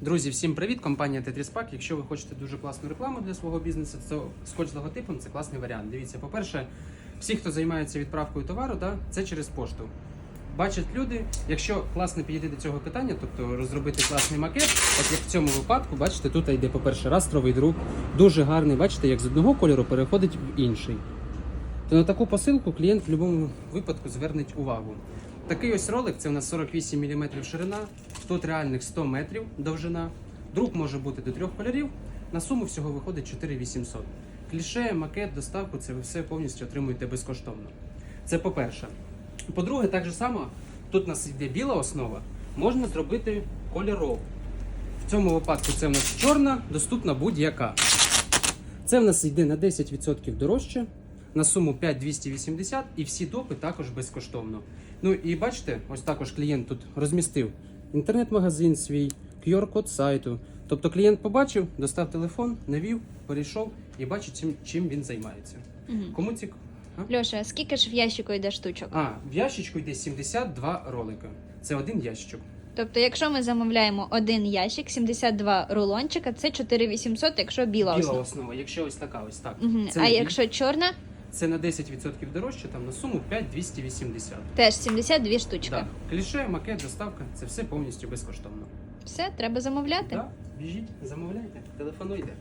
Друзі, всім привіт! Компанія Pack. Якщо ви хочете дуже класну рекламу для свого бізнесу, то скотч з логотипом це класний варіант. Дивіться, по-перше, всі, хто займається відправкою товару, да, це через пошту. Бачать люди, якщо класно підійти до цього питання, тобто розробити класний макет, от як в цьому випадку, бачите, тут йде, по-перше, растровий друк, дуже гарний, бачите, як з одного кольору переходить в інший. То на таку посилку клієнт в будь-якому випадку звернеть увагу. Такий ось ролик це у нас 48 мм ширина, тут реальних 100 метрів довжина. Друк може бути до трьох кольорів. На суму всього виходить 4800. Кліше, макет, доставку це ви все повністю отримуєте безкоштовно. Це по-перше. По-друге, так же само, тут у нас йде біла основа, можна зробити кольорову. В цьому випадку це в нас чорна, доступна будь-яка. Це в нас йде на 10% дорожче, на суму 5280 і всі допи також безкоштовно. Ну і бачите, ось також клієнт тут розмістив інтернет-магазин свій, QR-код сайту. Тобто клієнт побачив, достав телефон, навів, перейшов і бачить, чим, чим він займається. Мгм. Кому цікаво? Льоша, а скільки ж в ящику йде штучок? А, в ящичку йде 72 ролика. Це один ящичок. Тобто, якщо ми замовляємо один ящик, 72 рулончика, це 4800, якщо біла Біла основа. основа, якщо ось така, ось так. Мгм. Це А якщо чорна, це на 10% дорожче, там на суму 5280. теж 72 штучки. Да. Кліше, макет, доставка це все повністю безкоштовно. Все, треба замовляти. Так, біжіть, замовляйте, телефонуйте.